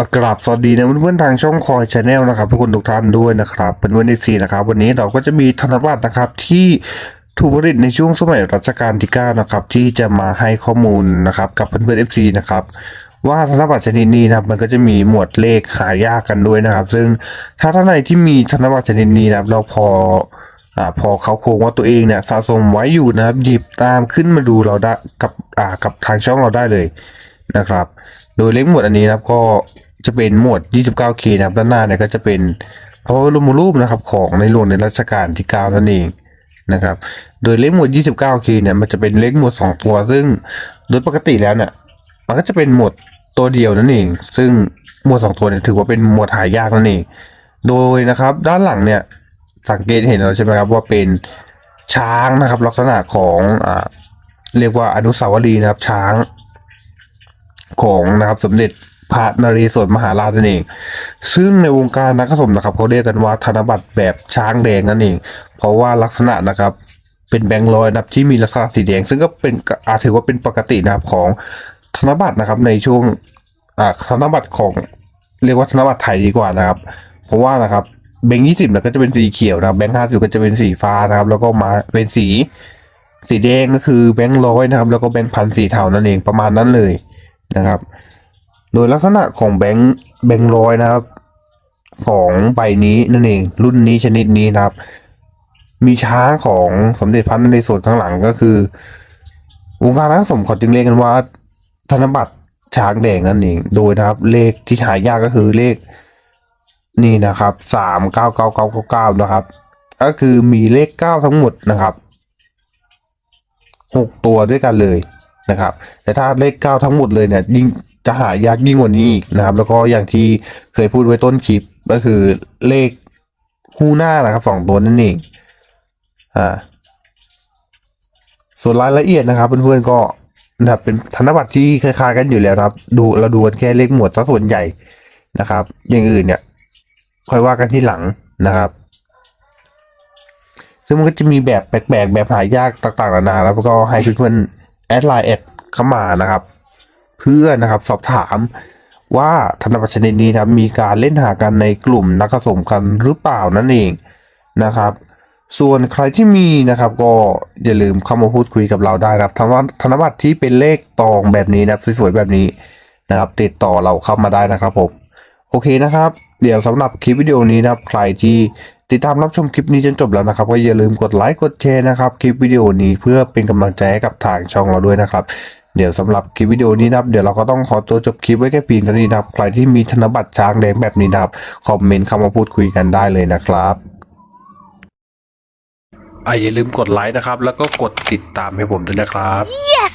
อกราบสวัสดีนะเพื่อนๆทางช่องคอยชาแนลนะครับทุกคนทุกท่านด้วยนะครับเป็นวันที่สี่นะครับ วันนี้เราก็จะมีธนบัตรนะครับที่ถูกผลิตในช่วงสมัยรัชกาลที่9นะครับที่จะมาให้ข้อมูลนะครับกับเพื่อนๆ FC นะครับว่าธนบัตรชนิดนี้นะครับมันก็จะมีหมวดเลขหายากกันด้วยนะครับ ซึ่งถ้าท่านไหนที่มีธนบัตรชนิดนี้นะครับเราพออ่าพอเขาโครงว่าตัวเองเนี่ยสะสมไว้อยู่นะครับหยิบตามขึ้นมาดูเราได้กับอ่ากับทางช่องเราได้เลยนะครับ โดยเลขหมวดอันนี้นะครับก็ จะเป็นหมวด 29K นะครับด้านหน้าเนี่ยก็จะเป็นพระบรมรูปนะครับของในหลวงในรัชกาลที่ 9 นั่นเองนะครับ โดยเลขหมวด 29K เนี่ยมันจะเป็นเลขหมวด 2 ตัว ซึ่งโดยปกติแล้วเนี่ยมันก็จะเป็นหมวดตัวเดียวนั่นเอง ซึ่งหมวด 2 ตัวเนี่ยถือว่าเป็นหมวดหายากนั่นเอง โดยนะครับด้านหลังเนี่ยสังเกตเห็นแล้วใช่ไหมครับว่าเป็นช้างนะครับ ลักษณะของอ่าเรียกว่าอนุสาวรีย์นะครับช้างของนะครับสมเด็จ พระนเรศวรมหาราชนั่นเอง ซึ่งในวงการนักสมนะครับเขาเรียกกันว่าธนบัตรแบบช้างแดงนั่นเอง เพราะว่าลักษณะนะครับเป็นแบงค์ร้อยนะครับที่มีลักษณะสีแดง ซึ่งก็เป็นอาจถือว่าเป็นปกตินะครับของธนบัตรนะครับในช่วงธนบัตรของเรียกว่าธนบัตรไทยดีกว่านะครับ เพราะว่านะครับแบงค์ยี่สิบนี่ยก็จะเป็นสีเขียวนะแบงค์ห้าสิบก็จะเป็นสีฟ้านะครับ แล้วก็มาเป็นสี สีแดงก็คือแบงค์ร้อยนะครับ แล้วก็แบงค์พันสีเทานั่นเองประมาณนั้นเลยนะครับ โดยลักษณะของแบงค์แบงค์ร้อยนะครับ ของใบนี้นั่นเอง รุ่นนี้ชนิดนี้นะครับ มีช้างของสมเด็จพระนเรศวรข้างหลังก็คือ วงการนักสมเขาจึงเรียกกันว่า ธนบัตรช้างแดงนั่นเอง โดยนะครับ เลขที่หายากก็คือเลขนี่นะครับสามเก้าเก้าเก้าเก้านะครับ ก็คือมีเลขเก้าทั้งหมดนะครับหกตัวด้วยกันเลยนะครับ แต่ถ้าเลขเก้าทั้งหมดเลยเนี่ยยิ่ง จะหายากยิ่งกว่านี้อีกนะครับ แล้วก็อย่างที่เคยพูดไว้ต้นคลิปก็คือเลขคู่หน้านะครับสองตัวนั่นเองอ่าส่วนรายละเอียดนะครับ เพื่อนๆก็นะครับเป็นธนบัตรที่คล้ายๆกันอยู่แล้วครับ ดูเราดูกันแค่เลขหมวดซะส่วนใหญ่นะครับ อย่างอื่นเนี่ยค่อยว่ากันที่หลังนะครับ ซึ่งมันก็จะมีแบบแปลกๆแบบหายากต่างๆนานาแล้วก็ให้เพื่อนๆแอดไลน์แอดเข้ามานะครับ พื่อนะครับ สอบถามว่าธนบัตรชนิดนี้นะครับมีการเล่นหากันในกลุ่มนักสะสมกันหรือเปล่านั่นเองนะครับ ส่วนใครที่มีนะครับ ก็อย่าลืมเข้ามาพูดคุยกับเราได้นะครับธนบัตรธนบัตรที่เป็นเลขตองแบบนี้นะสวยๆแบบนี้นะครับ ติดต่อเราเข้ามาได้นะครับผมโอเคนะครับ เดี๋ยวสำหรับคลิปวิดีโอนี้นะครับ ใครที่ติดตามรับชมคลิปนี้จนจบแล้วนะครับก็อย่าลืมกดไลค์กดแชร์นะครับ คลิปวิดีโอนี้เพื่อเป็นกำลังใจให้กับทางช่องเราด้วยนะครับ เดี๋ยวสำหรับคลิปวิดีโอนี้นะครับเดี๋ยวเราก็ต้องขอตัวจบคลิปไว้แค่เพียงเท่านี้นะครับ ใครที่มีธนบัตรช้างแดงแบบนี้นะครับคอมเมนต์เข้ามาพูดคุยกันได้เลยนะครับอะอย่าลืมกดไลค์นะครับ แล้วก็กดติดตามให้ผมด้วยนะครับ Yes!